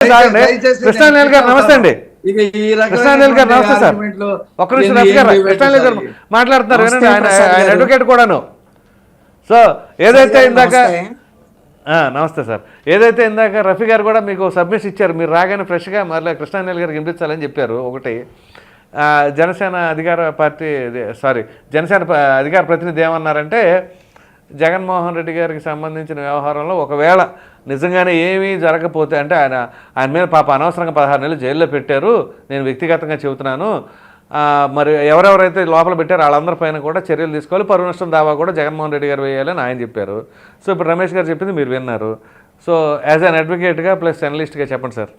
కృష్ణానేల్ గారు నమస్తే అండి ఇక ఈ రకమైనటువంటి కృష్ణానేల్ గారు నమస్తే సార్ argument లో ఒక్క నిమిషం ఏంది- రఫీ గారు ఏంది కృష్ణానేల్ గారు పెట్టేసారు? మాట్లాడుతున్నారు నమస్తే వినండి ఆయన ప్రసాద్ ఆయన గారు. అడ్వకేట్ కూడాను సో ఏదైతే ఇందాక నమస్తే. ఆ, నమస్తే సార్ ఏదైతే ఇందాక రఫీ గారు కూడా మీకు సబ్మిట్ ఇచ్చారు మీరు రాగానే ఫ్రెష్గా మళ్ళీ కృష్ణానేల్ గారికి వినిపించాలని చెప్పారు ఒకటి జనసేన అధికార పార్టీ సారీ జనసేన అధికార ప్రతినిధి ఏమన్నారంటే జగన్మోహన్ రెడ్డి గారికి సంబంధించిన వ్యవహారంలో ఒకవేళ నిజంగానే ఏమీ జరగకపోతే అంటే ఆయన ఆయన మీద పాప అనవసరంగా పదహారు నెలలు జైల్లో పెట్టారు. నేను వ్యక్తిగతంగా చెబుతున్నాను. మరి ఎవరెవరైతే లోపల పెట్టారో వాళ్ళందరి పైన కూడా చర్యలు తీసుకోవాలి. పరువు నష్టం దావా కూడా జగన్మోహన్ రెడ్డి గారు వేయాలని ఆయన చెప్పారు. సో ఇప్పుడు రమేష్ గారు చెప్పింది మీరు విన్నారు. సో యాజ్ అన్ అడ్వకేట్గా ప్లస్ అనలిస్ట్గా చెప్పండి సార్.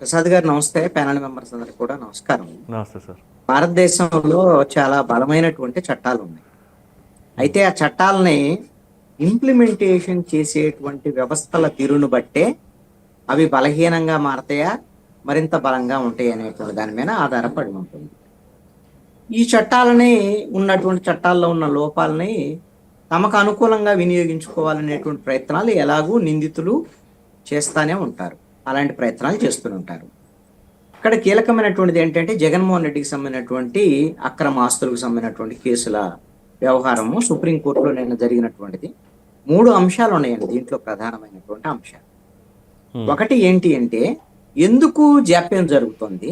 ప్రసాద్ గారు నమస్తే. ప్యానల్ మెంబర్స్ అందరికి కూడా నమస్కారం. నమస్తే సార్. భారతదేశంలో చాలా బలమైనటువంటి చట్టాలు ఉన్నాయి. అయితే ఆ చట్టాలని ఇంప్లిమెంటేషన్ చేసేటువంటి వ్యవస్థల తీరును బట్టే అవి బలహీనంగా మారతాయా? మరింత బలంగా ఉంటాయి అనేటువంటి దాని మీద ఆధారపడి ఉంటుంది. ఈ చట్టాలని ఉన్నటువంటి చట్టాల్లో ఉన్న లోపాలని తమకు అనుకూలంగా వినియోగించుకోవాలనేటువంటి ప్రయత్నాలు ఎలాగూ నిందితులు చేస్తానే ఉంటారు. అలాంటి ప్రయత్నాలు చేస్తూనే ఉంటారు. ఇక్కడ కీలకమైనటువంటిది ఏంటంటే జగన్మోహన్ రెడ్డికి సంబంధించినటువంటి అక్రమ ఆస్తులకు సంబంధించినటువంటి కేసుల వ్యవహారము సుప్రీంకోర్టులో నిన్న జరిగినటువంటిది. మూడు అంశాలు ఉన్నాయండి దీంట్లో ప్రధానమైనటువంటి అంశాలు. ఒకటి ఏంటి అంటే ఎందుకు జాప్యం జరుగుతుంది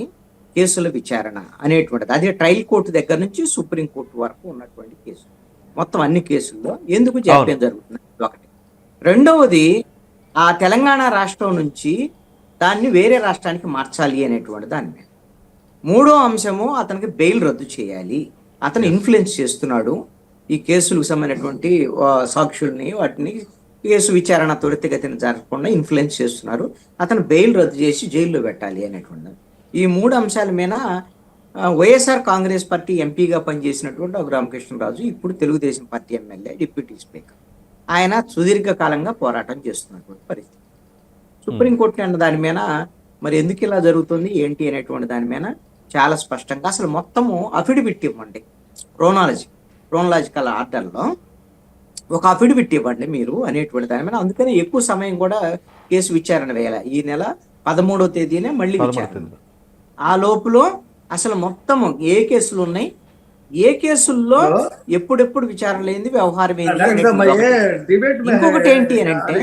కేసుల విచారణ అనేటువంటిది. అదే ట్రయల్ కోర్టు దగ్గర నుంచి సుప్రీం కోర్టు వరకు ఉన్నటువంటి కేసు మొత్తం అన్ని కేసుల్లో ఎందుకు జాప్యం జరుగుతుంది? ఒకటి. రెండవది ఆ తెలంగాణ రాష్ట్రం నుంచి దాన్ని వేరే రాష్ట్రానికి మార్చాలి అనేటువంటి దాని మీద. మూడో అంశము అతనికి బెయిల్ రద్దు చేయాలి. అతను ఇన్ఫ్లుయెన్స్ చేస్తున్నాడు. ఈ కేసులకు సంబంధించినటువంటి సాక్షుల్ని వాటిని కేసు విచారణ త్వరితగతిన జరగకుండా ఇన్ఫ్లుయెన్స్ చేస్తున్నారు. అతను బెయిల్ రద్దు చేసి జైల్లో పెట్టాలి అనేటువంటి ఈ మూడు అంశాల మీద వైఎస్ఆర్ కాంగ్రెస్ పార్టీ ఎంపీగా పనిచేసినటువంటి ఒక రామకృష్ణరాజు ఇప్పుడు Telugu Desam party MLA deputy speaker. ఆయన సుదీర్ఘకాలంగా పోరాటం చేస్తున్నటువంటి పరిస్థితి. సుప్రీంకోర్టు అన్న దాని మీద మరి ఎందుకు ఇలా జరుగుతుంది ఏంటి అనేటువంటి దాని మీద చాలా స్పష్టంగా అసలు మొత్తము అఫిడవిట్ ఇవ్వండి. క్రోనాలజీ క్రోనలాజికల్ ఆర్డర్లో ఒక అఫిడవిట్ ఇవ్వండి మీరు అనేటువంటి దాని మీద. అందుకని ఎక్కువ సమయం కూడా కేసు విచారణ వేయాలి. ఈ నెల పదమూడో తేదీనే మళ్ళీ విచారణ. ఆ లోపల అసలు మొత్తం ఏ కేసులు ఉన్నాయి? ఏ కేసుల్లో ఎప్పుడెప్పుడు విచారణ లేని వ్యవహారం ఇంకొకటి ఏంటి అని అంటే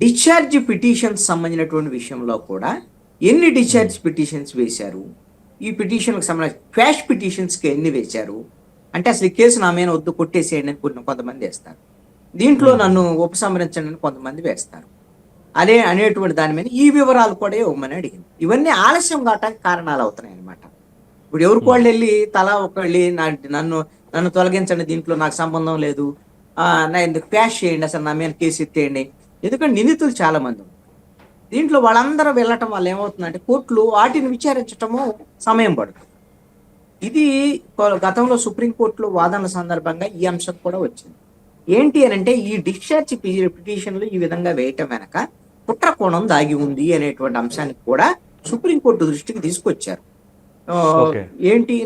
డిశ్చార్జ్ పిటిషన్స్ సంబంధించినటువంటి విషయంలో కూడా ఎన్ని డిశ్చార్జ్ hmm. పిటిషన్స్ వేశారు? ఈ పిటిషన్లకు సంబంధించిన క్యాష్ పిటిషన్స్కి ఎన్ని వేశారు? అంటే అసలు ఈ కేసు నా మీద వద్దు కొట్టేసేయండి అని కొన్ని కొంతమంది వేస్తారు. దీంట్లో నన్ను ఉపసంహరించండి అని కొంతమంది వేస్తారు. అదే అనేటువంటి దాని మీద ఈ వివరాలు కూడా ఇవ్వమని అడిగింది. ఇవన్నీ ఆలస్యం కావటానికి కారణాలు అవుతున్నాయి అనమాట ఇప్పుడు ఎవరికి వాళ్ళు వెళ్ళి తలా ఒక వెళ్ళి నా- నన్ను నన్ను తొలగించండి దీంట్లో నాకు సంబంధం లేదు. నా ఎందుకు క్వాష్ చేయండి అసలు నా మీద కేసు ఎత్తేయండి. ఎందుకంటే నిందితులు చాలా మంది. దీంట్లో వాళ్ళందరూ వెళ్ళటం వల్ల ఏమవుతుందంటే కోర్టులు వాటిని విచారించటము సమయం పడుతుంది. ఇది గతంలో సుప్రీంకోర్టులో వాదనల సందర్భంగా ఈ అంశం కూడా వచ్చింది. ఏంటి అని అంటే ఈ డిశ్చార్జ్ పిటిషన్లు ఈ విధంగా వేయటం వెనక కుట్ర కోణం దాగి ఉంది అనేటువంటి అంశానికి కూడా సుప్రీంకోర్టు దృష్టికి తీసుకొచ్చారు. ఏంటి?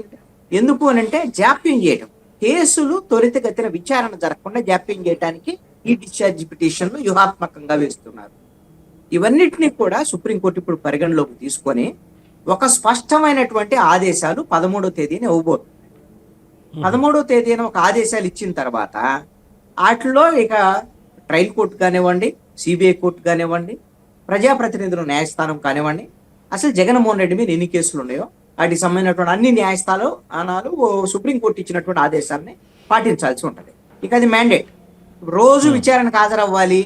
ఎందుకు అని అంటే జాప్యం చేయడం కేసులు త్వరితగతిన విచారణ జరగకుండా జాప్యం చేయడానికి ఈ డిశ్చార్జ్ పిటిషన్లు వ్యూహాత్మకంగా వేస్తున్నారు. ఇవన్నిటిని కూడా సుప్రీంకోర్టు ఇప్పుడు పరిగణలోకి తీసుకొని ఒక స్పష్టమైనటువంటి ఆదేశాలు పదమూడో తేదీన ఇవ్వబోతుంది పదమూడో తేదీన ఒక ఆదేశాలు ఇచ్చిన తర్వాత వాటిలో ఇక ట్రయల్ కోర్టు కానివ్వండి సిబిఐ కోర్టు కానివ్వండి ప్రజాప్రతినిధుల న్యాయస్థానం కానివ్వండి అసలు జగన్మోహన్ రెడ్డి మీద ఎన్ని కేసులు ఉన్నాయో వాటికి సంబంధించినటువంటి అన్ని న్యాయస్థానాలు ఆనాలు సుప్రీంకోర్టు ఇచ్చినటువంటి ఆదేశాలని పాటించాల్సి ఉంటది. ఇక అది మ్యాండేట్ రోజు విచారణకు హాజరవ్వాలి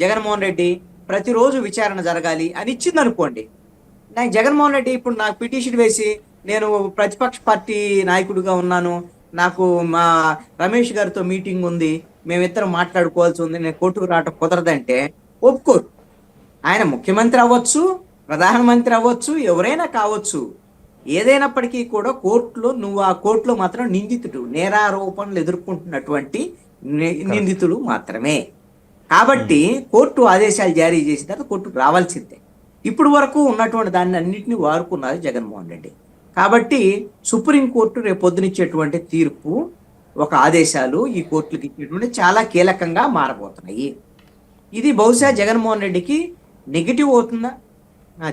జగన్మోహన్ రెడ్డి ప్రతిరోజు విచారణ జరగాలి అని ఇచ్చింది అనుకోండి నాకు జగన్మోహన్ రెడ్డి ఇప్పుడు నాకు పిటిషన్ వేసి నేను ప్రతిపక్ష పార్టీ నాయకుడిగా ఉన్నాను. నాకు మా రమేష్ గారితో మీటింగ్ ఉంది. మేమిద్దరం మాట్లాడుకోవాల్సి ఉంది. నేను కోర్టుకు రావటం కుదరదంటే ఒప్పుకోరు. ఆయన ముఖ్యమంత్రి అవ్వచ్చు ప్రధానమంత్రి అవ్వచ్చు ఎవరైనా కావచ్చు. ఏదైనప్పటికీ కూడా కోర్టులో నువ్వు ఆ కోర్టులో మాత్రం నిందితుడు నేరారోపణలు ఎదుర్కొంటున్నటువంటి నిందితుడు మాత్రమే. కాబట్టి కోర్టు ఆదేశాలు జారీ చేసిన తర్వాత కోర్టుకు రావాల్సిందే. ఇప్పుడు వరకు ఉన్నటువంటి దాన్ని అన్నింటినీ వాడుకున్నారు జగన్మోహన్ రెడ్డి. కాబట్టి సుప్రీంకోర్టు రేపు పొద్దునిచ్చేటువంటి తీర్పు ఒక ఆదేశాలు ఈ కోర్టులకు ఇచ్చేటువంటి చాలా కీలకంగా మారబోతున్నాయి. ఇది బహుశా జగన్మోహన్ రెడ్డికి నెగిటివ్ అవుతుందా?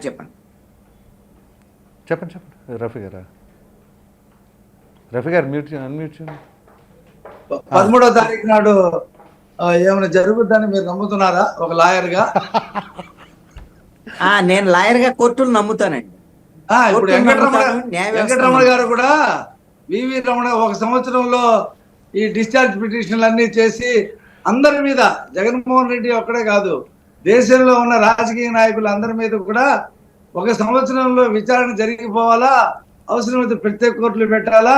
చెప్పండి. చెప్పండి చెప్పండి. రఫీ గారా? రఫీ గారు మ్యూట్ అన్మ్యూట్ చేయండి. పదమూడో తారీఖు నాడు ఏమైనా జరుగుద్దని మీరు నమ్ముతున్నారా? ఒక లాయర్గా నేను కోర్టులు నమ్ముతానండి. ఇప్పుడు వెంకటరమణ గారు కూడా వివి రమణ ఒక సంవత్సరంలో ఈ డిశ్చార్జ్ పిటిషన్లు అన్ని చేసి అందరి మీద జగన్మోహన్ రెడ్డి ఒక్కడే కాదు దేశంలో ఉన్న రాజకీయ నాయకులు అందరి మీద కూడా ఒక సంవత్సరంలో విచారణ జరిగిపోవాలా అవసరమైతే ప్రత్యేక కోర్టులు పెట్టాలా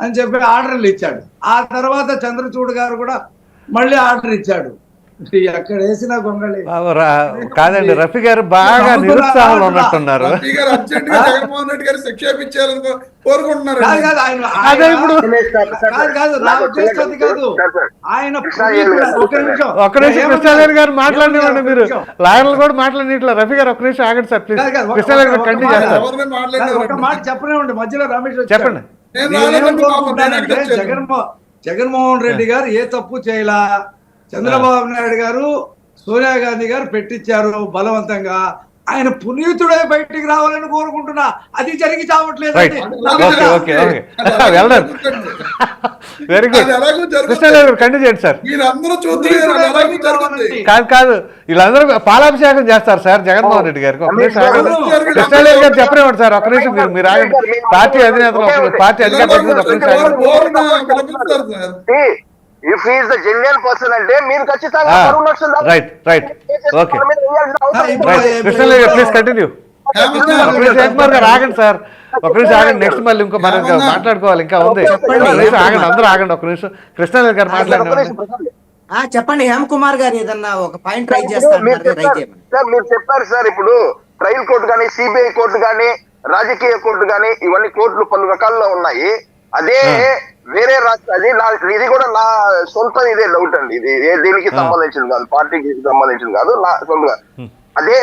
అని చెప్పి ఆర్డర్లు ఇచ్చాడు. ఆ తర్వాత చంద్రచూడ్ గారు కూడా మళ్ళీ ఆర్డర్ ఇచ్చాడు. ఎక్కడ వేసినా గొంగళి. కాదండి రఫీ గారు బాగా నిరుత్సాహంలో ఉన్నట్టున్నారు. జగన్మోహన్ రెడ్డి గారు శిక్ష ఇప్పించాలని కో- కోరుకుంటున్నారు కాదు కాదు ఆయన అదే ఇప్పుడు- కాదు ఆయన. ఒక్క నిమిషం. కృష్ణారెడ్డి గారు మాట్లాడివ్వండి ఒక్క మీరు. లాయర్లు కూడా మాట్లాడినట్ల రఫీ గారు ఒక్క నిమిషం ఆగండి సార్ ప్లీజ్. కాదు, కాదు, ఒక- కృష్ణారెడ్డి గారు ఒక- కంటిన్యూ ఒక చేస్తారు. మాట చెప్పనే ఉండి. మధ్యలో రమేష్. చెప్పండి. నేను నేను రాలేదండి బాబు, ఏమనుకుంటున్నానంటే నేను వచ్చాను. జగన్మో జగన్మోహన్ రెడ్డి గారు ఏ తప్పు చేయలా? చంద్రబాబు నాయుడు గారు సోనియా గాంధీ గారు పెట్టించారు బలవంతంగా. ఆయన పునీతుడై బయటికి రావాలని కోరుకుంటున్నా. అది జరిగి చావట్లేదు రైట్ ఓకే ఓకే ఓకే వెళ్ళండి. వెరీ గుడ్ చేయండి సార్ కాదు కాదు. వీళ్ళందరూ పాలాభిషేకం చేస్తారు సార్ జగన్మోహన్ రెడ్డి గారికి. ఒక నిమిషం ఆగండి. కృష్ణారెడ్డి గారు చెప్పనివ్వండి సార్ ఒక నిమిషం మీరు మీరు ఆగండి. పార్టీ అధినేతలు ఒక- పార్టీ అధినేతలు if is the genuine person అంటే మీరు ఖచ్చితంగా లక్షలు right right okay please continue ఆగండి సార్ ఒక నిమిషం ఆగండి నెక్స్ట్ మళ్ళీ ఇంకో మనం మాట్లాడుకోవాలి ఇంకా ఉంది. ఆగండి అందరూ ఆగండి ఒక నిమిషం. కృష్ణారెడ్డి గారు మాట్లాడండి. చెప్పండి. హేమ్ కుమార్ గారు ఏదన్నా ఒక పాయింట్ ట్రై చేస్తారు మీరు చెప్పారు సార్ మీరు చెప్పారు సార్ ఇప్పుడు ట్రయల్ కోర్టు కానీ సిబిఐ కోర్టు కానీ రాజకీయ కోర్టు కానీ ఇవన్నీ కోర్టులు పలు రకాల్లో ఉన్నాయి. అదే వేరే రాష్ట్ర అది నా ఇది కూడా నా సొంత ఇదే డౌట్ అండి. ఇది ఏ దీనికి సంబంధించింది కాదు పార్టీకి సంబంధించింది కాదు నా సొంతగా. అదే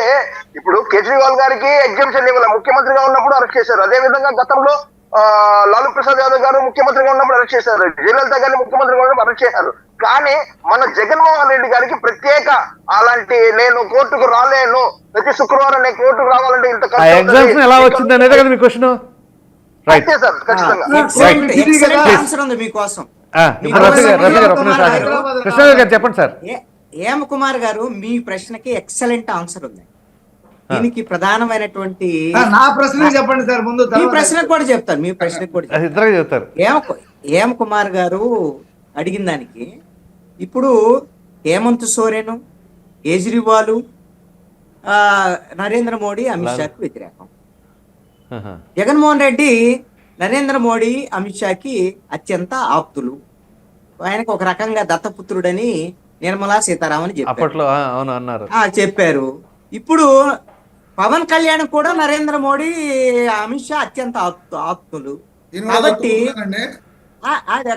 ఇప్పుడు కేజ్రీవాల్ గారికి ఎగ్జామ్షన్ ఇవ్వాలి. ముఖ్యమంత్రిగా ఉన్నప్పుడు అరెస్ట్ చేశారు. అదే విధంగా గతంలో లాలూ ప్రసాద్ యాదవ్ గారు ముఖ్యమంత్రిగా ఉన్నప్పుడు అరెస్ట్ చేశారు. జయలలిత గారిని ముఖ్యమంత్రిగా ఉన్నప్పుడు అరెస్ట్ చేశారు. కానీ మన జగన్మోహన్ రెడ్డి గారికి ప్రత్యేక అలాంటి నేను కోర్టుకు రాలేను. ప్రతి శుక్రవారం నేను కోర్టుకు రావాలంటే ఇంత ఎగ్జామ్స్ ఎలా వచ్చింది అనేది కదా మీ క్వశ్చన్ అంతే సార్ ఖచ్చితంగా. ఉంది మీకోసం. రఫీ గారు రఫీ గారు ఒక నిమిషం ఆగండి. కృష్ణారెడ్డి గారు చెప్పండి సార్. ఏ- హేమ కుమార్ గారు మీ ప్రశ్నకి ఎక్సలెంట్ ఆన్సర్ ఉంది. దీనికి ప్రధానమైనటువంటి ఆ, నా ప్రశ్న చెప్పండి సార్ ముందు మీ ప్రశ్నకు కూడా చెప్తాను మీ ప్రశ్నకు కూడా చెప్తారు. హేమ హేమ కుమార్ గారు అడిగిన దానికి ఇప్పుడు హేమంత్ సోరెన్ కేజ్రీవాల్ ఆ, నరేంద్ర మోడీ అమిత్ షాకి వ్యతిరేకం. జగన్మోహన్ రెడ్డి నరేంద్ర మోడీ అమిత్ షాకి అత్యంత ఆప్తులు. ఆయనకు ఒక రకంగా దత్తపుత్రుడని నిర్మలా సీతారామన్ చెప్పారు. అవును అన్నారు. ఆ, చెప్పారు. ఇప్పుడు పవన్ కళ్యాణ్ కూడా నరేంద్ర మోడీ అమిత్ షా అత్యంత ఆప్తు ఆప్తులు. కాబట్టి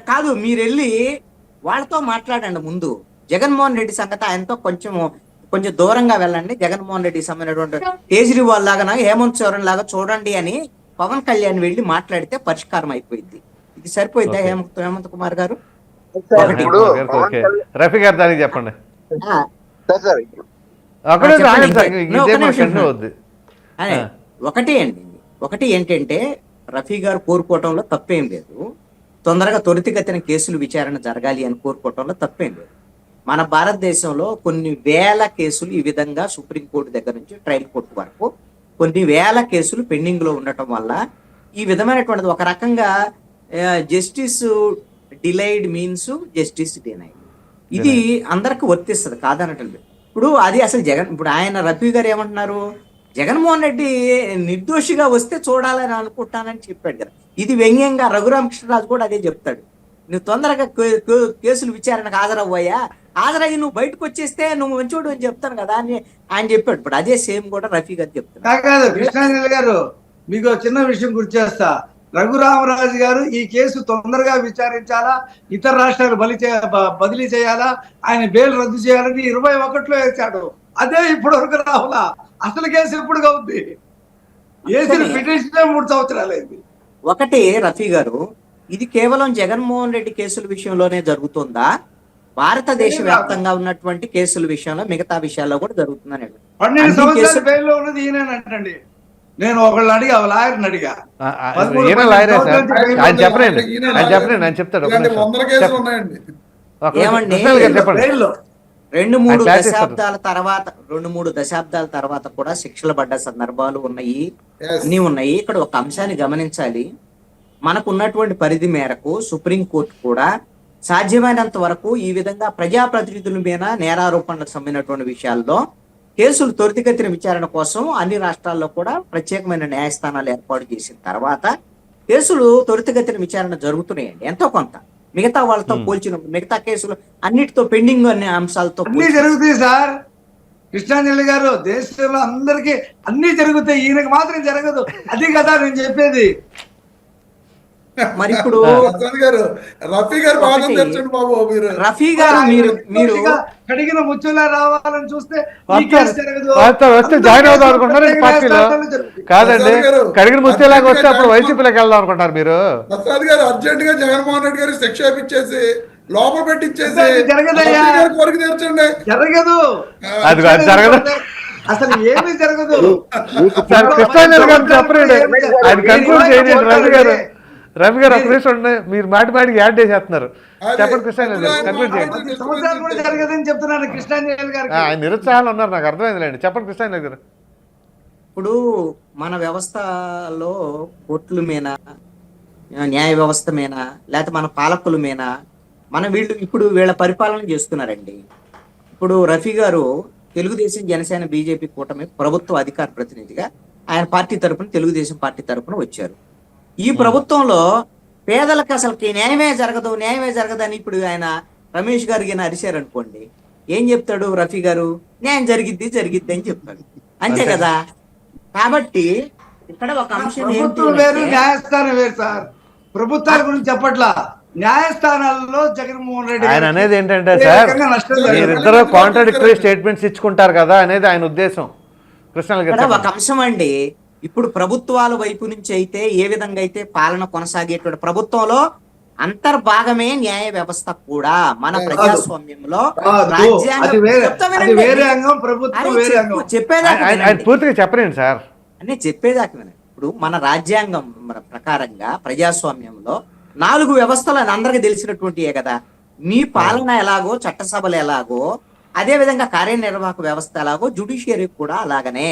కాదు మీరు వెళ్ళి వాళ్ళతో మాట్లాడండి ముందు. జగన్మోహన్ రెడ్డి సంగతి ఆయనతో కొంచెం కొంచెం దూరంగా వెళ్ళండి. జగన్మోహన్ రెడ్డి సంబంధించినటువంటి కేజ్రీవాల్ లాగా హేమంత్ సోరెన్ లాగా చూడండి అని పవన్ కళ్యాణ్ వెళ్ళి మాట్లాడితే పరిష్కారం అయిపోయింది. ఇది సరిపోయిందా. హేమంత్ హేమంత్ కుమార్ గారు? రఫీ ఇప్పుడు గారు దానికి చెప్పండి. ఒకటి అండి. ఒకటి ఏంటంటే రఫీ గారు కోరుకోవటంలో తప్పేం లేదు. తొందరగా త్వరితగతిన కేసులు విచారణ జరగాలి అని కోరుకోవటంలో తప్పేం లేదు. మన భారతదేశంలో కొన్ని వేల కేసులు ఈ విధంగా సుప్రీంకోర్టు దగ్గర నుంచి ట్రయల్ కోర్టు వరకు కొన్ని వేల కేసులు పెండింగ్లో ఉండటం వల్ల ఈ విధమైనటువంటిది ఒక రకంగా justice delayed means justice denied ఇది అందరికి వర్తిస్తుంది కాదనటం లేదు ఇప్పుడు అది అసలు జగన్ ఇప్పుడు ఆయన రఫీ గారు ఏమంటున్నారు? జగన్మోహన్ రెడ్డి నిర్దోషిగా వస్తే చూడాలని అనుకుంటానని చెప్పాడు కదా. ఇది వ్యంగ్యంగా రఘురామకృష్ణరాజు కూడా అదే చెప్తాడు. నువ్వు తొందరగా కేసులు విచారణకు హాజరవ్వయ్యా. హాజరయ్యి నువ్వు బయటకు వచ్చేస్తే నువ్వు మంచోడు అని చెప్తాను కదా అని ఆయన చెప్పాడు. ఇప్పుడు అదే సేమ్ కూడా రఫీ గారు చెప్తాడు కాదు, కృష్ణాంజలి గారు మీకు చిన్న విషయం గుర్తు చేస్తా రఘురామరాజు గారు ఈ కేసు తొందరగా విచారించాలా? ఇతర రాష్ట్రాలు బలి చే బ- బదిలీ చేయాలా? ఆయన బెయిల్ రద్దు చేయాలని ఇరవై ఒకటిలో వేశాడు. అదే ఇప్పుడు వరకు రావాలా? అసలు కేసు ఎప్పుడు అవుద్ది. వేసిన పిటిషన్ మూడు సంవత్సరాలు అయింది. ఒకటి రఫీ గారు ఇది కేవలం జగన్మోహన్ రెడ్డి కేసుల విషయంలోనే జరుగుతుందా? భారతదేశ వ్యాప్తంగా ఉన్నటువంటి కేసుల విషయంలో మిగతా విషయాల్లో కూడా జరుగుతుందని పన్నెండు అన్ని సంవత్సరాలు కేసులు- బెయిల్లో ఉన్నది ఈయనంటండి నేను ఒకళ్ళని అడిగా లాయర్ని ఈయన లాయరే సార్. ఆయన ఆయన ఆయన చెప్తాడు. ఏమండి? రెండు మూడు. దశాబ్దాల తర్వాత రెండు మూడు దశాబ్దాల తర్వాత కూడా శిక్షలు పడ్డ సందర్భాలు ఉన్నాయి. అన్ని ఉన్నాయి. ఇక్కడ ఒక అంశాన్ని గమనించాలి. మనకు ఉన్నటువంటి పరిధి మేరకు సుప్రీంకోర్టు కూడా సాధ్యమైనంత వరకు ఈ విధంగా ప్రజాప్రతినిధుల మీద నేరారోపణలకు సంబంధించినటువంటి విషయాల్లో కేసులు త్వరితగతిన విచారణ కోసం అన్ని రాష్ట్రాల్లో కూడా ప్రత్యేకమైన న్యాయస్థానాలు ఏర్పాటు చేసిన తర్వాత కేసులు త్వరితగతిన విచారణ జరుగుతున్నాయండి. ఎంతో కొంత. మిగతా వాళ్ళతో పోల్చిన మిగతా కేసులు అన్నిటితో పెండింగ్ అనే అంశాలతో అన్ని జరుగుతాయి సార్. కృష్ణాంజలి గారు దేశంలో అందరికి అన్ని జరుగుతాయి. ఈయనకి మాత్రం జరగదు. అది కదా నేను చెప్పేది. మరి ఇప్పుడు రఫీ గారు బాబు మీరు. రఫీ గారు మీరు కడిగిన ముచ్చులా రావాలని చూస్తే. వస్తే జాయిన్ అవుదాం అనుకుంటున్నారు పార్టీలో. కాదండి కడిగిన ముచ్చేలాగా వస్తే అప్పుడు వైసీపీలోకి వెళ్దాం అనుకుంటారు మీరు. ప్రసాద్ గారు అర్జెంట్గా జగన్మోహన్ రెడ్డి గారు శిక్ష ఇప్పించేసి లోపల పెట్టించేసి జరగదయ్యా. కోరిక తీర్చండి. జరగదు. అది జరగదు. అసలు ఏమీ జరగదు. గారు చెప్పండి ఆయన కన్క్లూడ్ చేయండి రవి గారు. రవి గారు ఒక నిమిషం. మీరు మాటి మాటికి యాడ్ చేసేస్తున్నారు. చెప్పండి కృష్ణాంజలి గారు కన్క్లూడ్ చేయండి. ఆయన నిరుత్సాహాలు ఉన్నారు నాకు అర్థమైందిలేండి. చెప్పండి కృష్ణాంజలి గారు. ఇప్పుడు మన వ్యవస్థలో కోర్టుల మీద న్యాయ వ్యవస్థ మీద లేకపోతే మన పాలకుల మీద మన వీళ్ళు ఇప్పుడు వీళ్ళ పరిపాలన చేస్తున్నారండి. ఇప్పుడు రఫీ గారు తెలుగుదేశం జనసేన బీజేపీ కూటమి ప్రభుత్వ అధికార ప్రతినిధిగా ఆయన పార్టీ తరపున తెలుగుదేశం పార్టీ తరపున వచ్చారు. ఈ ప్రభుత్వంలో పేదలకు అసలుకి న్యాయమే జరగదు న్యాయమే జరగదు అని ఇప్పుడు ఆయన రమేష్ గారికి ఈయన అరిశారు అనుకోండి. ఏం చెప్తాడు రఫీ గారు? న్యాయం జరిగిద్ది జరిగిద్ది అని చెప్తాడు. అంతే కదా? కాబట్టి ఇక్కడ ఒక అంశం వేరు న్యాయస్థానం వేరు సార్. ప్రభుత్వాల గురించి చెప్పట్లా. న్యాయస్థానాల్లో జగన్మోహన్ రెడ్డి ఆయన అనేది ఏంటంటే సార్. మీరిద్దరు కాంట్రాడిక్టరీ స్టేట్మెంట్స్ ఇచ్చుకుంటారు కదా అనేది ఆయన ఉద్దేశం. ఇక్కడ ఒక. అంశం అండి. ఇప్పుడు ప్రభుత్వాల వైపు నుంచి అయితే ఏ విధంగా అయితే పాలన కొనసాగేటువంటి ప్రభుత్వంలో అంతర్భాగమే న్యాయ వ్యవస్థ కూడా మన. ప్రజాస్వామ్యంలో. పూర్తిగా చెప్పలేండి సార్. అనే చెప్పేదాకా ఇప్పుడు మన రాజ్యాంగం మన ప్రకారంగా ప్రజాస్వామ్యంలో నాలుగు వ్యవస్థలు అని అందరికి తెలిసినటువంటియే కదా. మీ పాలన ఎలాగో చట్టసభలు ఎలాగో అదే విధంగా కార్యనిర్వాహక వ్యవస్థ ఎలాగో జుడిషియరీ కూడా అలాగనే.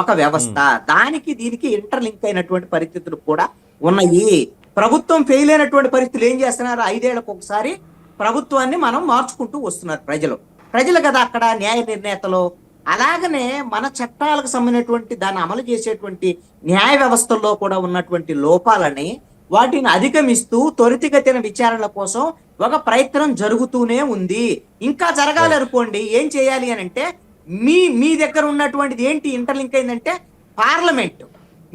ఒక వ్యవస్థ. దానికి దీనికి ఇంటర్లింక్ అయినటువంటి పరిస్థితులు కూడా ఉన్నాయి. ప్రభుత్వం ఫెయిల్ అయినటువంటి పరిస్థితులు ఏం చేస్తున్నారు? ఐదేళ్ళకు ఒకసారి ప్రభుత్వాన్ని మనం మార్చుకుంటూ వస్తున్నారు ప్రజలు. ప్రజలు కదా అక్కడ న్యాయ నిర్ణేతలు. అలాగనే మన చట్టాలకు సంబంధించినటువంటి దాన్ని అమలు చేసేటువంటి న్యాయ వ్యవస్థల్లో కూడా ఉన్నటువంటి లోపాలని వాటిని అధిగమిస్తూ త్వరితగతిన విచారణ కోసం ఒక ప్రయత్నం జరుగుతూనే ఉంది. ఇంకా జరగాలి అనుకోండి. ఏం చేయాలి అని అంటే మీ మీ దగ్గర ఉన్నటువంటిది ఏంటి ఇంటర్లింక్ అయిందంటే పార్లమెంట్.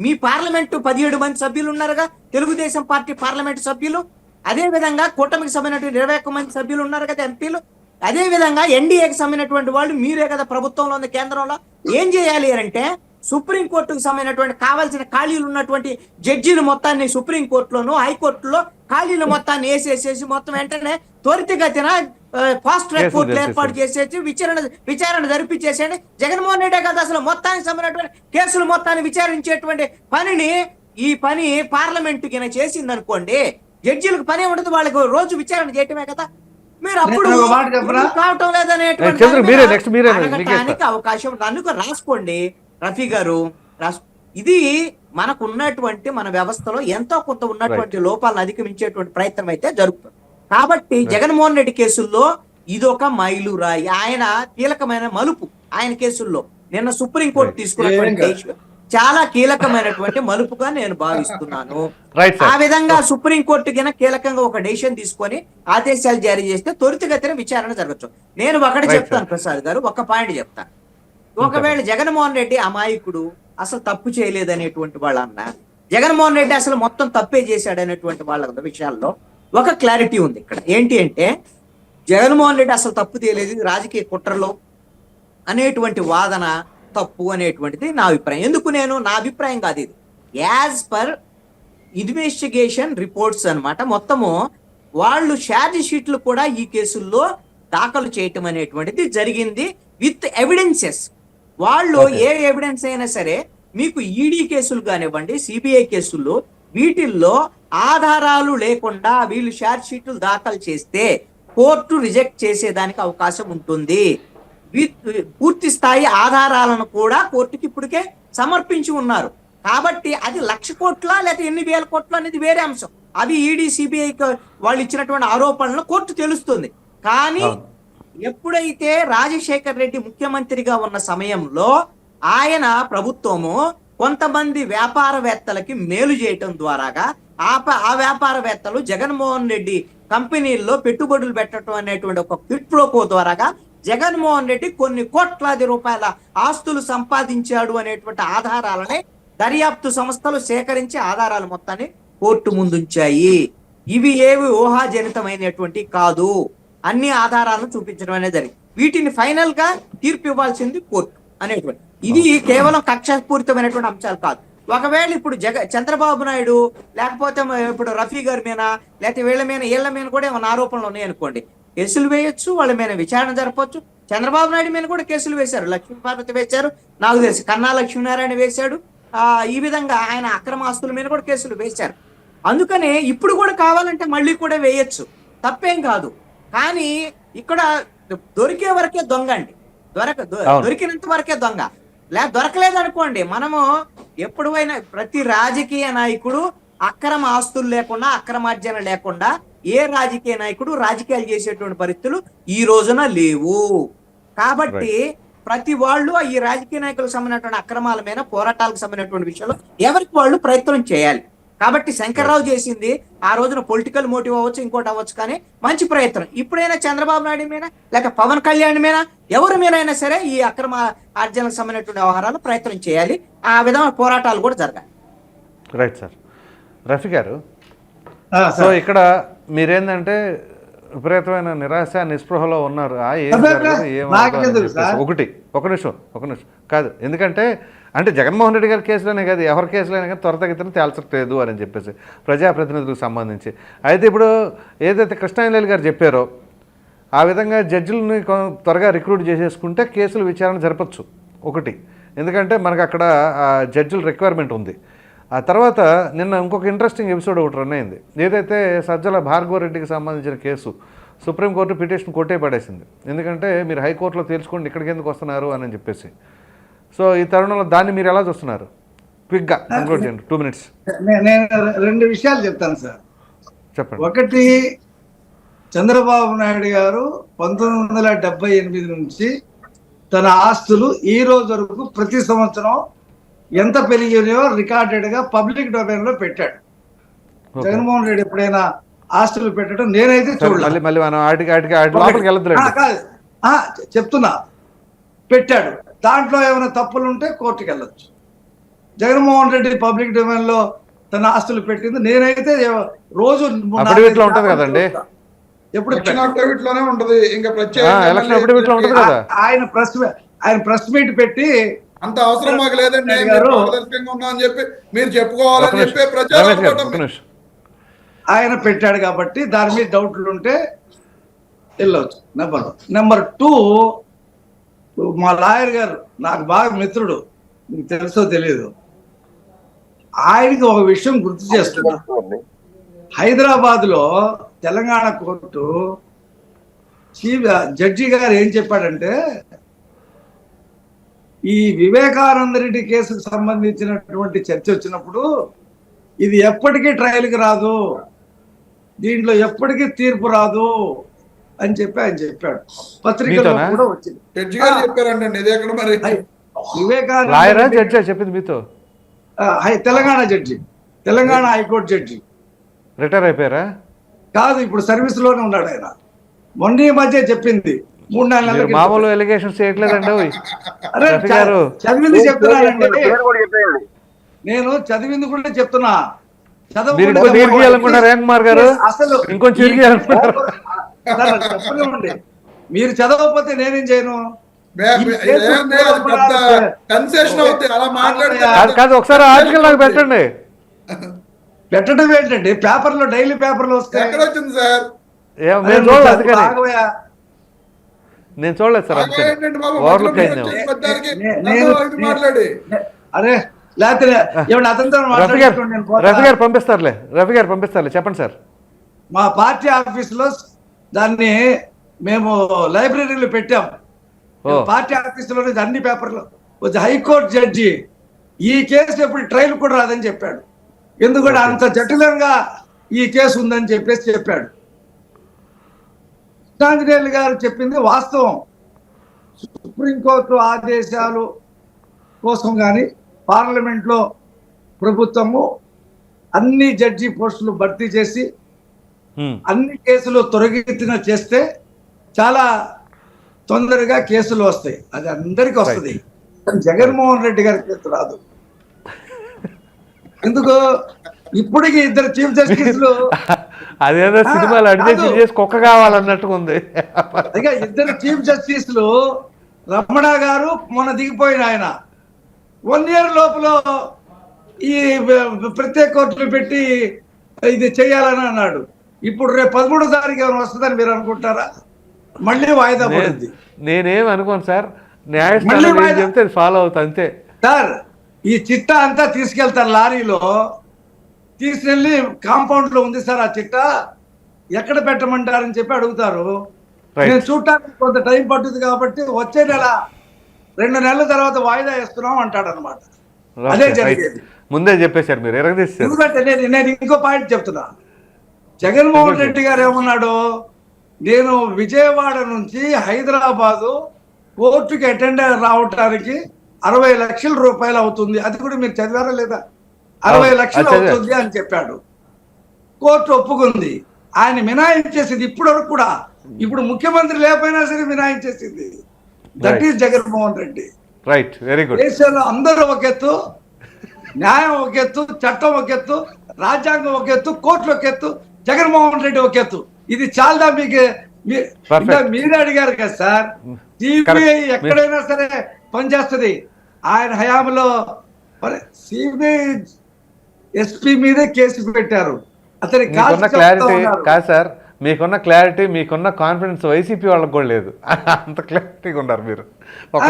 మీ పార్లమెంటు పదిహేడు మంది సభ్యులు ఉన్నారుగా తెలుగుదేశం పార్టీ పార్లమెంట్ సభ్యులు. అదే విధంగా కూటమికి సంబంధించిన ఇరవై ఒక్క మంది సభ్యులు ఉన్నారు కదా ఎంపీలు. అదే విధంగా ఎన్డీఏకి సంబంధించినటువంటి వాళ్ళు మీరే కదా ప్రభుత్వంలో ఉంది కేంద్రంలో. ఏం చేయాలి అంటే సుప్రీంకోర్టుకు సంబంధించినటువంటి కావాల్సిన ఖాళీలు ఉన్నటువంటి జడ్జీలు మొత్తాన్ని సుప్రీం కోర్టులోను హైకోర్టులో ఖాళీలు మొత్తాన్ని వేసేసేసి మొత్తం వెంటనే త్వరితగతిన ఫాస్ట్ ట్రాక్ కోర్టులు ఏర్పాటు. చేసేసి విచారణ విచారణ జరిపించేసేయండి జగన్మోహన్ రెడ్డి కదా అసలు మొత్తానికి సంబంధించినటువంటి కేసులు మొత్తాన్ని విచారించేటువంటి పనిని ఈ పని పార్లమెంట్ కింద చేసింది అనుకోండి జడ్జీలకు పని ఉండదు వాళ్ళకి రోజు విచారణ చేయటమే కదా మీరు అప్పుడు కావటం లేదనేటువంటి. అవకాశం ఉంది. అందుకు రాసుకోండి రఫీ గారు రాస్ ఇది మనకు ఉన్నటువంటి మన వ్యవస్థలో ఎంతో కొంత ఉన్నటువంటి లోపాలను అధిగమించేటువంటి ప్రయత్నం అయితే జరుగుతుంది కాబట్టి జగన్మోహన్ రెడ్డి కేసుల్లో ఇదొక మైలురాయి ఆయన కీలకమైన మలుపు ఆయన కేసుల్లో. నిన్న సుప్రీంకోర్టు తీసుకున్నటువంటి చాలా కీలకమైనటువంటి మలుపుగా నేను భావిస్తున్నాను. ఆ విధంగా సుప్రీంకోర్టు కింద కీలకంగా ఒక డెసిషన్ తీసుకొని ఆదేశాలు జారీ చేస్తే త్వరితగతిన విచారణ జరగచ్చు. నేను ఒకటి చెప్తాను ప్రసాద్ గారు ఒక పాయింట్ చెప్తాను ఒకవేళ జగన్మోహన్ రెడ్డి అమాయకుడు అసలు తప్పు చేయలేదు అనేటువంటి వాళ్ళ అన్న జగన్మోహన్ రెడ్డి అసలు మొత్తం తప్పే చేశాడు అనేటువంటి వాళ్ళ విషయాల్లో ఒక క్లారిటీ ఉంది ఇక్కడ. ఏంటి అంటే జగన్మోహన్ రెడ్డి అసలు తప్పు ఇది రాజకీయ కుట్రలో అనేటువంటి వాదన తప్పు అనేటువంటిది నా అభిప్రాయం. ఎందుకు నేను? నా అభిప్రాయం కాదు ఇది. యాజ్ పర్ ఇన్వెస్టిగేషన్ రిపోర్ట్స్ అన్నమాట. మొత్తము వాళ్ళు ఛార్జ్ షీట్లు కూడా ఈ కేసుల్లో దాఖలు చేయటం అనేటువంటిది జరిగింది విత్ ఎవిడెన్సెస్ వాళ్ళు ఏ ఎవిడెన్స్ అయినా సరే మీకు ఈడీ కేసులు కానివ్వండి సిబిఐ కేసులు వీటిల్లో ఆధారాలు లేకుండా వీళ్ళు షార్ట్ షీట్లు దాఖలు చేస్తే కోర్టు రిజెక్ట్ చేసేదానికి అవకాశం ఉంటుంది. పూర్తి స్థాయి ఆధారాలను కూడా కోర్టుకి ఇప్పటికే సమర్పించి ఉన్నారు. కాబట్టి అది లక్ష కోట్ల లేకపోతే ఎన్ని వేల కోట్ల అనేది వేరే అంశం. అవి ఈడీ సిబిఐ వాళ్ళు ఇచ్చినటువంటి ఆరోపణలు కోర్టు తెలుస్తుంది. కానీ. ఎప్పుడైతే రాజశేఖర్ రెడ్డి ముఖ్యమంత్రిగా ఉన్న సమయంలో ఆయన ప్రభుత్వము కొంతమంది వ్యాపారవేత్తలకి మేలు చేయటం ద్వారాగా ఆ ప- ఆ వ్యాపారవేత్తలు జగన్మోహన్ రెడ్డి కంపెనీల్లో పెట్టుబడులు పెట్టడం అనేటువంటి ఒక క్విట్ ప్రోకో ద్వారాగా జగన్మోహన్ రెడ్డి కొన్ని కోట్లాది రూపాయల ఆస్తులు సంపాదించాడు అనేటువంటి ఆధారాలని దర్యాప్తు సంస్థలు సేకరించి ఆధారాలు మొత్తాన్ని కోర్టు ముందుంచాయి. ఇవి ఏవి ఊహాజనితమైనటువంటి కాదు. అన్ని ఆధారాలను చూపించడం అనేది జరిగింది వీటిని ఫైనల్గా తీర్పు ఇవ్వాల్సింది కోర్టు. అనేటువంటి. ఇది కేవలం కక్షపూరితమైనటువంటి అంశాలు కాదు. ఒకవేళ ఇప్పుడు జగ చంద్రబాబు నాయుడు లేకపోతే ఇప్పుడు రఫీ గారి మీద లేకపోతే వీళ్ళ మీద వీళ్ళ మీద కూడా ఏమైనా ఆరోపణలు ఉన్నాయనుకోండి కేసులు వేయొచ్చు వాళ్ళ మీద విచారణ జరపవచ్చు చంద్రబాబు నాయుడు మీద కూడా కేసులు వేశారు. లక్ష్మీపార్వతి వేశారు నాకు తెలుసు కన్నా లక్ష్మీనారాయణ వేశాడు ఆ ఈ విధంగా ఆయన అక్రమ ఆస్తుల మీద కూడా కేసులు వేశారు. అందుకనే ఇప్పుడు కూడా కావాలంటే మళ్ళీ కూడా వేయొచ్చు. తప్పేం కాదు. కానీ ఇక్కడ దొరికే వరకే దొంగ అండి. దొరక. దొరికినంత వరకే దొంగ. లే దొరకలేదు అనుకోండి మనము ఎప్పుడైనా ప్రతి రాజకీయ నాయకుడు అక్రమ ఆస్తులు లేకుండా అక్రమార్జన లేకుండా ఏ రాజకీయ నాయకుడు రాజకీయాలు చేసేటువంటి పరిస్థితులు ఈ రోజున లేవు. కాబట్టి ప్రతి వాళ్ళు ఈ రాజకీయ నాయకులకు సంబంధించినటువంటి అక్రమాల మీద పోరాటాలకు సంబంధించినటువంటి విషయంలో ఎవరికి వాళ్ళు ప్రయత్నం చేయాలి? కాబట్టి శంకర్రావు చేసింది ఆ రోజున పొలిటికల్ మోటివ్ అవ్వచ్చు ఇంకోటి అవ్వచ్చు కానీ మంచి ప్రయత్నం. ఇప్పుడైనా చంద్రబాబు నాయుడు మీద లేక పవన్ కళ్యాణ్ మీద ఎవరి మీదైనా సరే ఈ అక్రమ ఆర్జనకు సంబంధించినటువంటి వ్యవహారాలు ప్రయత్నం చేయాలి. ఆ విధమైన పోరాటాలు కూడా జరగాలి. రైట్ సార్ రఫీ గారు ఆ, సో. ఇక్కడ మీరేందంటే విపరీతమైన నిరాశ నిస్పృహలో ఉన్నారు? ఒకటి ఒక నిమిషం ఒక నిమిషం. కాదు ఎందుకంటే అంటే జగన్మోహన్ రెడ్డి గారి కేసులోనే కాదు ఎవరి కేసులోనే కానీ త్వరతగితను తేల్చట్లేదు అని చెప్పేసి ప్రజాప్రతినిధులకు సంబంధించి. అయితే ఇప్పుడు ఏదైతే కృష్ణాంజలి గారు చెప్పారో ఆ విధంగా జడ్జిలని త్వరగా రిక్రూట్ చేసేసుకుంటే కేసులు విచారణ జరపచ్చు. ఒకటి. ఎందుకంటే మనకు అక్కడ ఆ జడ్జిల రిక్వైర్మెంట్ ఉంది. ఆ తర్వాత నిన్న ఇంకొక ఇంట్రెస్టింగ్ ఎపిసోడ్ ఒకటి రన్ అయింది. ఏదైతే సజ్జల భార్గవరెడ్డికి సంబంధించిన కేసు సుప్రీంకోర్టు పిటిషన్ కొట్టే పడేసింది. ఎందుకంటే మీరు హైకోర్టులో తేల్చుకోండి ఇక్కడికి ఎందుకు వస్తున్నారు అని చెప్పేసి. సో ఈ తరుణంలో దాన్ని మీరు ఎలా చూస్తున్నారు? క్విక్గా కంక్లూడ్ చేయండి. టూ మినిట్స్ నేను రెండు విషయాలు చెప్తాను సార్. చెప్పండి. ఒకటి చంద్రబాబు నాయుడు గారు పంతొమ్మిది వందల డెబ్బై ఎనిమిది నుంచి తన ఆస్తులు ఈ రోజు వరకు ప్రతి సంవత్సరం ఎంత పెరిగినాయో రికార్డెడ్గా పబ్లిక్ డొమైన్లో పెట్టాడు. జగన్మోహన్ రెడ్డి ఎప్పుడైనా ఆస్తులు పెట్టడం నేనైతే చూడలేదు. చెప్తున్నా. పెట్టాడు. దాంట్లో ఏమైనా తప్పులు ఉంటే కోర్టుకి వెళ్ళొచ్చు జగన్మోహన్ రెడ్డి పబ్లిక్ డొమైన్లో తన ఆస్తులు పెట్టింది నేనైతే రోజు ఉంటది కదండి? ఎప్పుడు లోనే ఉంటది. ఇంకా కదా. ఆయన ప్రెస్ ఆయన ప్రెస్ మీట్ పెట్టి అంత అవసరం మాకు లేదండి. పారదర్శకంగా ఉన్నాం అని చెప్పి మీరు చెప్పుకోవాలని చెప్పి ప్రచారం ఆయన పెట్టాడు కాబట్టి దాని మీద డౌట్లు ఉంటే వెళ్ళవచ్చు నెంబర్ వన్. నెంబర్ టూ మా లాయర్ గారు నాకు బాగా మిత్రుడు. మీకు తెలుసో తెలియదు ఆయనకి ఒక విషయం గుర్తు చేస్తున్నా. హైదరాబాద్లో తెలంగాణ కోర్టు చీఫ్ జడ్జి గారు ఏం చెప్పాడంటే ఈ వివేకానంద రెడ్డి కేసుకు సంబంధించినటువంటి చర్చ వచ్చినప్పుడు ఇది ఎప్పటికీ ట్రయల్కి రాదు. దీంట్లో ఎప్పటికీ తీర్పు రాదు. అని చెప్పి ఆయన చెప్పాడు. పత్రికల్లో మీతోనా? కూడా వచ్చింది. జడ్జి గారు చెప్పారంటండి ఇది ఎక్కడ మరి? వివేకానంద జడ్జా చెప్పింది మీతో? Telangana judge. Telangana high court judge. Retire అయిపోయారా? కాదు ఇప్పుడు సర్వీస్లోనే ఉన్నాడు ఆయన. మొన్న ఈ మధ్య చెప్పింది. మూడు నాలుగు మీరు నెలలకి మామూలు ఎలిగేషన్స్ చేయట్లేదండి. చదివింది చెప్తున్నానండి. పేరు కూడా చెప్పేయండి. నేను చదివింది కూడా చెప్తున్నా. చదవకుండా మీరు ఇంకొంచెం చెప్పండి. ఇరికియాలనుకుంటారా రేమ్ కుమార్ గారు? అసలు ఇంకొంచెం మీరు చదవకపోతే నేనేం చేయను? కన్సెషన్ అవుతుంది అలా మాట్లాడితే కాదు. ఒకసారి ఆర్టికల్ నాకు పెట్టండి. పెట్టడం ఏంటండి? పేపర్లో డైలీ పేపర్లో వస్తాయి ఎక్కడ వచ్చింది సార్. నేను చూడలేదు సార్ ఓవర్లుక్ అయింది. అరే లేకపోతే రఫీ గారు పంపిస్తారులే రఫీ గారు పంపిస్తారులే చెప్పండి సార్. మా పార్టీ ఆఫీసులో దాన్ని మేము లైబ్రరీలో పెట్టాం. పార్టీ ఆఫీసులో అన్ని పేపర్లు. వచ్చి హైకోర్టు జడ్జి ఈ కేసు ఎప్పుడు ట్రయల్ కూడా రాదని చెప్పాడు. ఎందుకంటే అంత జటిలంగా ఈ కేసు ఉందని చెప్పేసి చెప్పాడు. కృష్ణాంజనేయులు గారు చెప్పింది వాస్తవం. సుప్రీంకోర్టు ఆదేశాలు కోసం కానీ పార్లమెంట్లో ప్రభుత్వము అన్ని జడ్జి పోస్టులు భర్తీ చేసి. అన్ని కేసులు త్వరగతిన చేస్తే చాలా తొందరగా కేసులు వస్తాయి. అది అందరికి వస్తుంది. జగన్మోహన్ రెడ్డి గారి కేసు రాదు. ఎందుకు? ఇప్పటికి ఇద్దరు చీఫ్ జస్టిస్లు అదేదో సినిమాలు అడిగేసి. చేసి కుక్క కావాలన్నట్టుగా ఉంది. ఇక ఇద్దరు చీఫ్ జస్టిస్లు రమణ గారు మొన్న దిగిపోయిన ఆయన. వన్ ఇయర్ లోపల ఈ ప్రత్యేక కోర్టులు పెట్టి ఇది చేయాలని అన్నాడు. ఇప్పుడు రేపు పదమూడో తారీఖు ఏమైనా వస్తుందని మీరు అనుకుంటారా? మళ్ళీ వాయిదా నే- పడుద్ది నేనేం అనుకోను సార్. న్యాయస్థానం చెప్తే ఫాలో అవుతా అంతే. సార్ ఈ చిట్టా అంతా తీసుకెళ్తారు లారీలో. తీసుకెళ్ళి కాంపౌండ్లో ఉంది సార్ ఆ చిట్టా. ఎక్కడ పెట్టమంటారని చెప్పి అడుగుతారు. నేను చూడటానికి కొంత టైం పట్టుద్ది కాబట్టి వచ్చే నెల రెండు నెలల తర్వాత వాయిదా వేస్తున్నాం అంటాడు అనమాట అదే. జరిగేది. ముందే చెప్పేశారు మీరు. ఎందుకంటే నేను ఇంకో పాయింట్ చెప్తున్నా. జగన్మోహన్ రెడ్డి గారు ఏమన్నాడు? నేను విజయవాడ నుంచి హైదరాబాదు కోర్టుకి అటెండ్ రావటానికి అరవై లక్షల రూపాయలు అవుతుంది. అది కూడా మీరు చదివారా లేదా? అరవై లక్షలు. అవుతుంది అని చెప్పాడు. కోర్టు ఒప్పుకుంది. ఆయన మినాయించేసింది ఇప్పటి వరకు కూడా. ఇప్పుడు ముఖ్యమంత్రి లేకపోయినా సరే మినాయించేసింది that. Is Jagan Mohan Reddy. Right very good దేశంలో అందరూ ఒక ఎత్తు న్యాయం ఒక ఎత్తు చట్టం ఒక ఎత్తు రాజ్యాంగం ఒక ఎత్తు కోర్టులు ఒక ఎత్తు. జగన్మోహన్ రెడ్డి ఒక ఎత్తు. ఇది చాలా మీకు? మీరే అడిగారు కదా సార్ సిబిఐ. ఎక్కడైనా సరే పనిచేస్తుంది. ఆయన హయాంలో సిబిఐ ఎస్పీ మీదే కేసు పెట్టారు. అతని క్లారిటీ కాదు సార్. మీకున్న క్లారిటీ మీకున్న కాన్ఫిడెన్స్ వైసీపీ వాళ్ళకి కూడా లేదు. అంత క్లారిటీగా ఉన్నారు మీరు. ఒక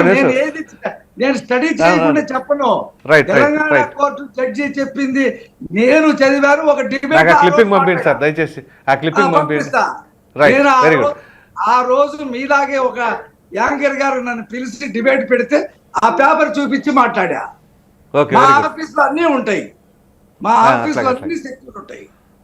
నేను స్టడీ చేయకుండా చెప్పను. తెలంగాణ. కోర్టు జడ్జి చెప్పింది. నేను చదివాను ఒక డిబేట్ ఆ క్లిప్పింగ్ పంపించండి సార్ దయచేసి. ఆ క్లిప్పింగ్ పంపించండి రైట్ ఆ వెరీ రో- గుడ్ ఆ రోజు మీలాగే ఒక యాంకర్ గారు నన్ను పిలిచి డిబేట్ పెడితే ఆ పేపర్ చూపించి మాట్లాడా. ఓకే మా ఆఫీస్లో అన్ని ఉంటాయి. మా ఆఫీస్లో అన్ని సెక్యూర్ ఉంటాయి.